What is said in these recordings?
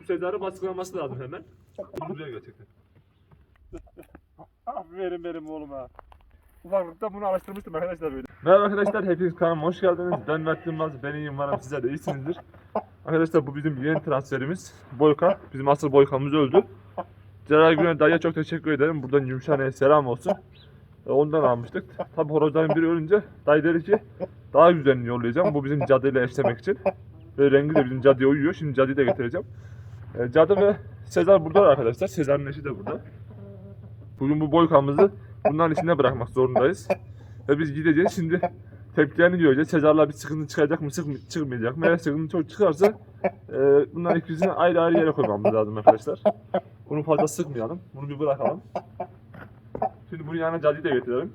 Bu Sezar'ı baskılaması lazım hemen. Buraya gerçekten. Aferin benim oğluma. Ufaklıkta bunu alıştırmıştım arkadaşlar böyle. Merhaba arkadaşlar, hepiniz kanalıma hoş geldiniz. Ben Mert Yılmaz, ben iyiyim umarım sizler de iyisinizdir. Arkadaşlar bu bizim yeni transferimiz. Boyka. Bizim asıl Boyka'mız öldü. Celal Gülen dayıya çok teşekkür ederim. Buradan Yumuşhane'ye selam olsun. E, Ondan almıştık. Tabi horozların biri ölünce dayı dedi ki daha güzelini yollayacağım. Bu bizim cadıyla eşlemek için. Ve rengi de bizim cadıya uyuyor. Şimdi cadıyı da getireceğim. E, Cadı ve Sezar burada arkadaşlar. Sezar'ın eşi de burada. Bugün bu boykamızı bunların içinde bırakmak zorundayız. Ve biz gideceğiz. Şimdi tepkilerini göreceğiz. Sezar'la bir sıkıntı çıkacak mı, sıkı- çıkmayacak mı? Eğer sıkıntı çok çıkarsa e, bunların ikisini ayrı ayrı yere koymamız lazım arkadaşlar. Bunu fazla sıkmayalım. Bunu bir bırakalım. Şimdi bunun yanına cadıyı da getirelim.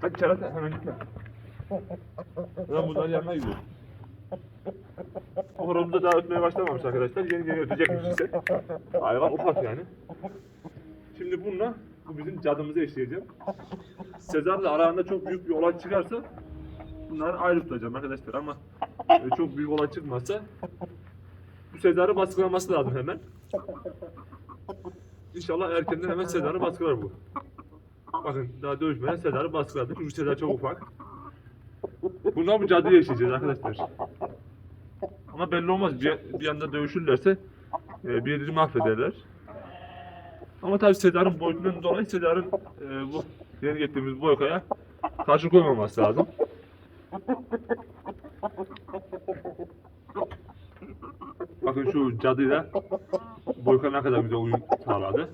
Hadi kerata hemen gitme. Ben bunların yanına gidiyorum. O horozum da daha ötmeye başlamamış arkadaşlar. Yeni yeni ötecekmiş ise. Hayvan ufak yani. Şimdi bununla bu bizim cadımızı eşleyeceğim. Sezar'la aralarında çok büyük bir olay çıkarsa bunları ayrı tutacağım arkadaşlar ama çok büyük olay çıkmazsa bu Sezar'ı baskılaması lazım hemen. İnşallah erkenden hemen Sezar'ı baskılar bu. Bakın daha dövüşmeden Sezar'ı baskıladı çünkü Sezar çok ufak. Bundan bu cadıyı yaşayacağız arkadaşlar. Ama belli olmaz bir, bir anda dövüşürlerse e, bir yerini mahvederler. Ama tabii Sedar'ın boyutundan dolayı Sedar'ın e, bu yeni getirdiğimiz boykaya karşı koymaması lazım. Bakın şu cadıyla boyka ne kadar güzel uyum sağladı.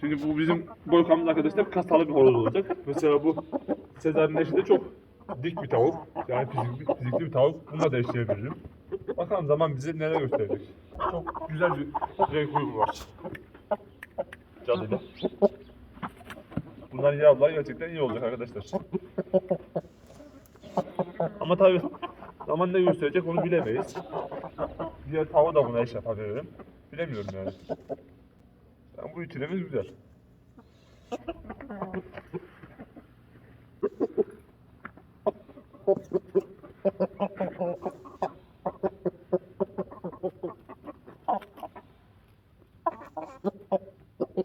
Şimdi bu bizim boykamız arkadaşlar kasalı bir horoz olacak. Mesela bu Sezar'ın eşi de çok dik bir tavuk. Yani fizikli, fizikli bir tavuk. Bununla da eşleyebilirim. Bakalım zaman bize neler gösterecek. Çok güzel bir renk uyumu var. Cadıyla. Bunlar yavrular gerçekten iyi olacak arkadaşlar. Ama tabii zaman ne gösterecek onu bilemeyiz. Diğer tava da buna eş yapabilirim. Bilemiyorum yani. Yani bu üçlememiz güzel.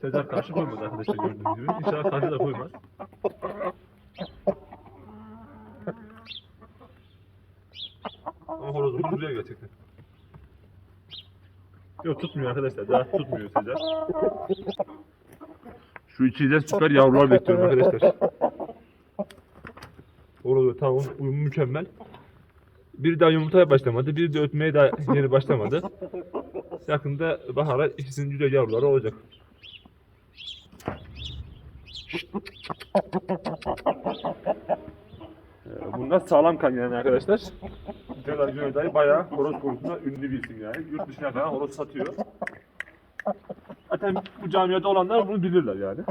Sezar karşı koymadı arkadaşlar gördüğünüz gibi. İnşallah karşı da koymaz. Ama horozumuz duruyor gerçekten. Yok tutmuyor arkadaşlar. Daha tutmuyor Sezar. Şu içinde süper yavrular bekliyorum arkadaşlar. Ve tavuğun uyumu mükemmel. Biri daha yumurtaya başlamadı, biri de ötmeye daha yeni başlamadı. Yakında bahara ikisinin güzel yavruları olacak. Ee, Bunlar sağlam kan yani arkadaşlar. Celal Güneday bayağı horoz konusunda ünlü bir isim yani. Yurt dışına kadar horoz satıyor. Zaten bu camiada olanlar bunu bilirler yani.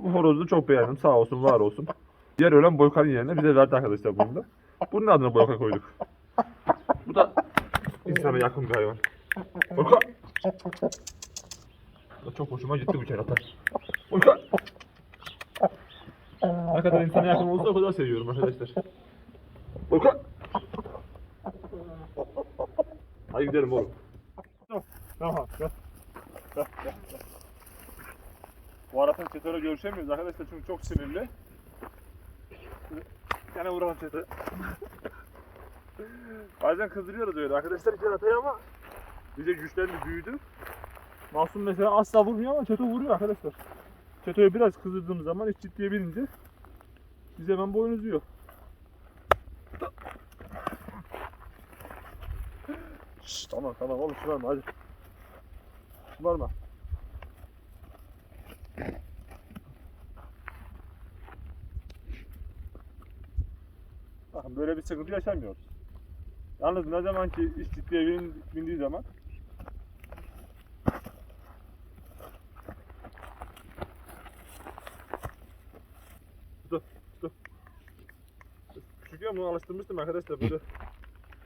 Bu horozu çok beğendim. Sağ olsun, var olsun. Diğer ölen Boykan'ın yerine bize verdi arkadaşlar bunu da. Bunun adını Boyka koyduk. Bu da insana yakın bir hayvan. Boyka! Çok hoşuma gitti bu kerata. Boyka! Ne kadar insana yakın olursa o kadar seviyorum arkadaşlar. Boyka! Hadi gidelim oğlum. Tamam. Gel. Gel, gel, gel. Bu arada Çeto'yla görüşemiyoruz arkadaşlar çünkü çok sinirli. Gene vuralım Çeto. Bazen kızdırıyoruz öyle arkadaşlar Çeto'yu ama bize güçlendi büyüdü. Masum mesela asla vurmuyor ama Çeto vuruyor arkadaşlar. Çeto'yu biraz kızdırdığımız zaman hiç ciddiye binince biz hemen boynuzluyor. Şşş tamam tamam oğlum şımarma hadi. Şımarma. Bakın böyle bir sıkıntı yaşamıyoruz. Yalnız ne zaman ki iş ciddiye bin, bindiği zaman Dur, dur. Küçükken bunu alıştırmıştım arkadaşlar böyle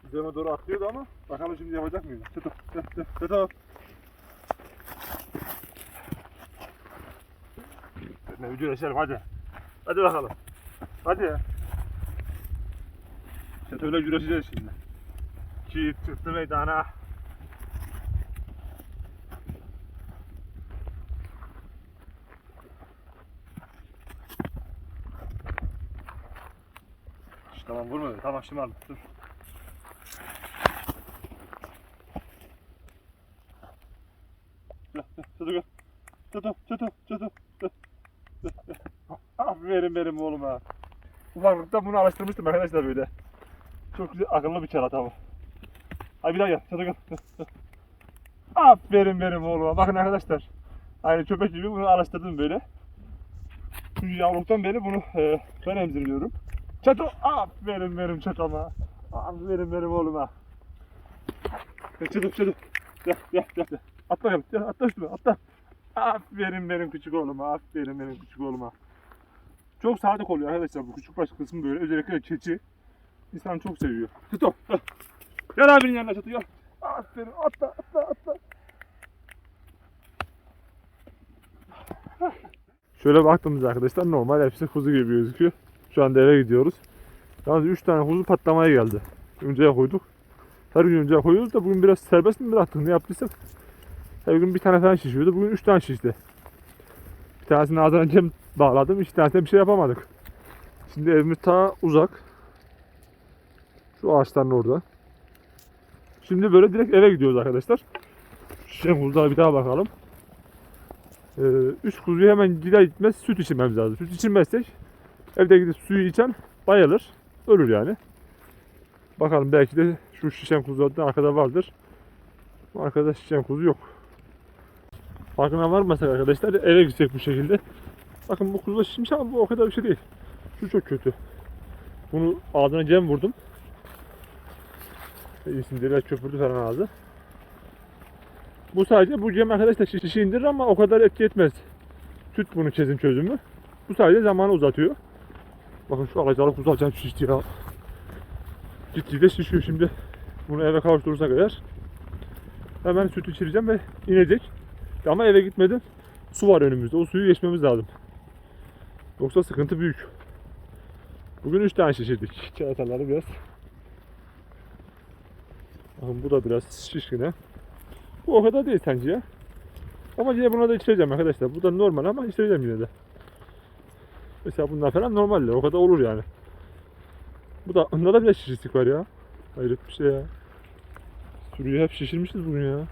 üzerime doğru atlıyordu ama bakalım şimdi yapacak mıyız? Çeto, çeto, çeto. Ne video hadi. Hadi bakalım. Hadi ya. Çetoyla güreşeceğiz şimdi. Ki çıktı meydana. Tamam vurma öyle. Tamam şimdi al. Dur. Çeto. Gel, gel, gel. Aferin benim oğluma. Ufaklıkta bunu alıştırmıştım arkadaşlar böyle. Çok güzel, akıllı bir kerata bu. Hadi bir daha gel, gel. Aferin benim oğluma. Bakın arkadaşlar. Aynı köpek gibi bunu alıştırdım böyle. Çünkü yavruluktan beri bunu e, ben emziriyorum. Çeto, aferin benim çetoma. Aferin benim oğluma. Çeto, çeto. Gel, gel, gel. Atla bakalım, gel, atla üstüme, atla. Aferin benim küçük oğluma, aferin benim küçük oğluma. Çok sadık oluyor arkadaşlar bu küçük baş kısmı böyle. Özellikle keçi. İnsan çok seviyor. Tuto. Gel. Gel abinin yanına Tuto gel. Aferin atla atla atla. Şöyle baktığımızda arkadaşlar normal hepsi kuzu gibi gözüküyor. Şu anda eve gidiyoruz. Yalnız 3 tane kuzu patlamaya geldi. Önceye koyduk. Her gün önceye koyuyoruz da bugün biraz serbest mi bıraktık ne yaptıysak. Her gün bir tane falan şişiyordu. Bugün 3 tane şişti. Bir tanesini ağzına cem bağladım. İki tanesine bir şey yapamadık. Şimdi evimiz ta uzak. Şu ağaçların orada. Şimdi böyle direkt eve gidiyoruz arkadaşlar. Şişen kuzulara bir daha bakalım. Ee, üç kuzuyu hemen gider gitmez süt içmemiz lazım. Süt içilmezsek evde gidip suyu içen bayılır. Ölür yani. Bakalım belki de şu şişen kuzulardan arkada vardır. Arkada şişen kuzu yok. Farkına varmasak arkadaşlar eve gitsek bu şekilde. Bakın bu kuzu şişmiş ama bu o kadar bir şey değil. Şu çok kötü. Bunu ağzına cem vurdum. İyisin diye biraz köpürdü falan ağzı. Bu sadece bu cem arkadaşlar şişi indirir ama o kadar etki etmez. Süt bunun kesin çözümü. Bu sadece zamanı uzatıyor. Bakın şu alacalı kuzu acayip şişti ya. Gitgide şişiyor şimdi. Bunu eve kavuşturursak eğer hemen süt içireceğim ve inecek. Ama eve gitmeden su var önümüzde. O suyu geçmemiz lazım. Yoksa sıkıntı büyük. Bugün 3 tane şişirdik. Çağataları biraz. Bakın bu da biraz şişkin ha. Bu o kadar değil sence ya. Ama yine buna da içireceğim arkadaşlar. Bu da normal ama içireceğim yine de. Mesela bunlar falan normaller. O kadar olur yani. Bu da bunda da bile şişlik var ya. Hayret bir şey ya. Sürüyü hep şişirmişiz bugün ya.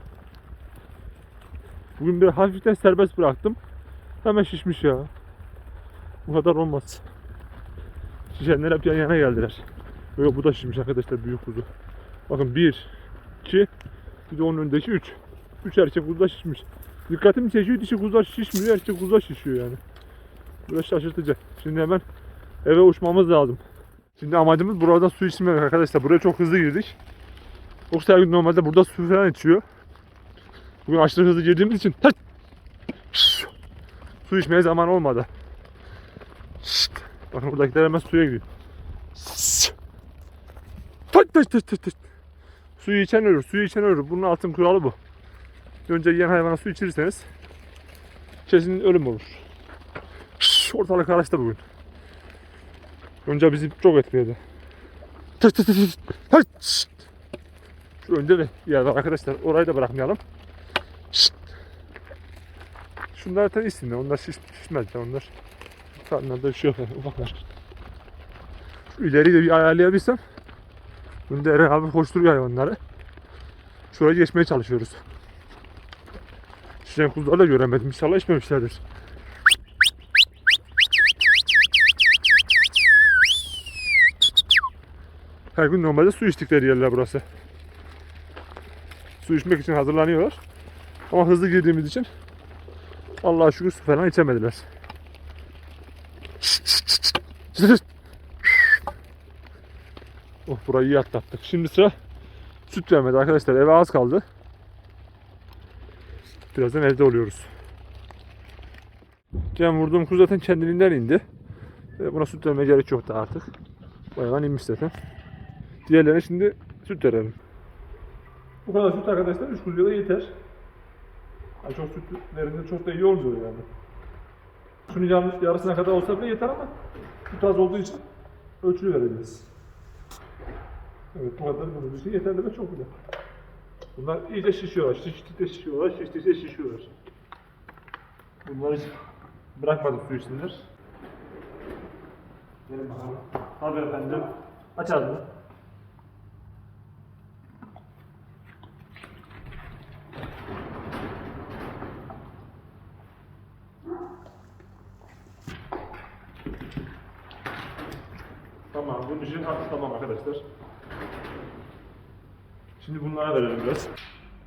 Bugün bir hafiften serbest bıraktım. Hemen şişmiş ya. Bu kadar olmaz. Şişenler hep yan yana geldiler. Yok bu da şişmiş arkadaşlar büyük kuzu. Bakın 1, 2, bir de onun önündeki 3. 3 erkek kuzular şişmiş. Dikkatimi çekiyor dişi kuzular şişmiyor, erkek kuzular şişiyor yani. Biraz şaşırtıcı. Şimdi hemen eve uçmamız lazım. Şimdi amacımız burada su içmek arkadaşlar. Buraya çok hızlı girdik. Yoksa her gün normalde burada su falan içiyor. Bugün aşırı hızlı girdiğimiz için su içmeye zaman olmadı. Bakın buradakiler hemen suya gidiyor. Tıt tıt tıt tıt. Suyu içen ölür, suyu içen ölür. Bunun altın kuralı bu. Önce yiyen hayvana su içirirseniz kesin ölüm olur. Ortalık karıştı bugün. Önce bizi çok etkiledi. Şu önde de yer var arkadaşlar. Orayı da bırakmayalım. Şunlar da iyisin de. Onlar şiş, şişmez de onlar. Karnlarda bir şey yok yani ufaklar. Şu ileriyi de bir ayarlayabilsem. Bunda Eren abi koşturuyor hayvanları. Şuraya geçmeye çalışıyoruz. Şişen kuzuları da göremedim. İnşallah içmemişlerdir. Her gün normalde su içtikleri yerler burası. Su içmek için hazırlanıyorlar. Ama hızlı girdiğimiz için Allah'a şükür su falan içemediler. Oh burayı iyi atlattık. Şimdi sıra süt vermedi arkadaşlar. Eve az kaldı. Birazdan evde oluyoruz. Cem vurduğum kuzu zaten kendiliğinden indi. Ve buna süt vermeye gerek yoktu artık. Hayvan inmiş zaten. Diğerlerine şimdi süt verelim. Bu kadar süt arkadaşlar 3 kuzuya da yeter. Yani çok süt verince çok da iyi olmuyor yani. Şunun yarı- yarısına kadar olsa bile yeter ama süt az olduğu için ölçülü vereceğiz. Evet bu kadar bunun için yeterli ve çok bile. Bunlar iyice şişiyorlar. Şiştikçe şişiyorlar, şiştikçe şişiyorlar. Bunları hiç bırakmadık su içsinler. Gelin bakalım. Tabii efendim. Aç ağzını. Tamam, bunun için artık tamam arkadaşlar. Şimdi bunlara verelim biraz.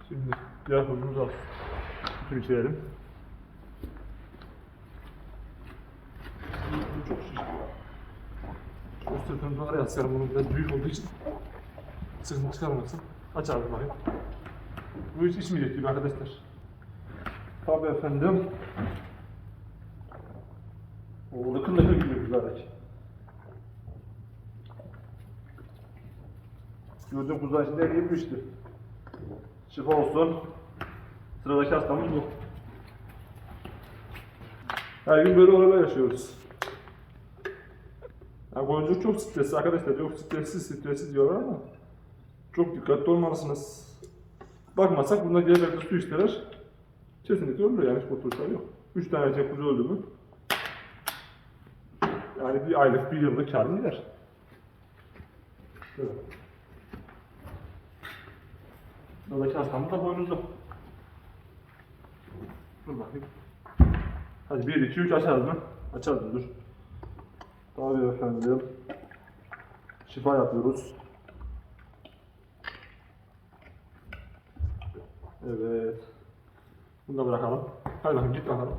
Şimdi diğer kuzumuzu al. Bütün içelim. Bu çok şişti. Şu sırtını doğru yatsıyorum bunun biraz büyük olduğu için. Sıkıntı çıkarmasın. Aç abi bakayım. Bu hiç içmeyecek gibi arkadaşlar. Tabii efendim. O lıkır lıkır mübarek. Gördüğüm kuzular içinde eriymişti. Şifa olsun. Sıradaki hastamız bu. Her gün böyle olaylar yaşıyoruz. Ya boyunculuk çok stresli arkadaşlar. Yok stressiz stressiz diyorlar ama çok dikkatli olmalısınız. Bakmasak bunlar gelecekte su isteler. Kesinlikle ölür yani hiç kurtuluşlar yok. Üç tane erkek kuzu öldü mü? Yani bir aylık, bir yıllık karın gider. Evet. Buradaki hastamız da boynuzlu. Dur bakayım. Hadi 1, 2, 3 aç ağzını. Aç ağzını dur. Tabii efendim. Şifa yapıyoruz. Evet. Bunu da bırakalım. Hadi bakalım git bakalım.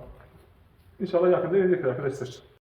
İnşallah yakında gelecektir arkadaşlar.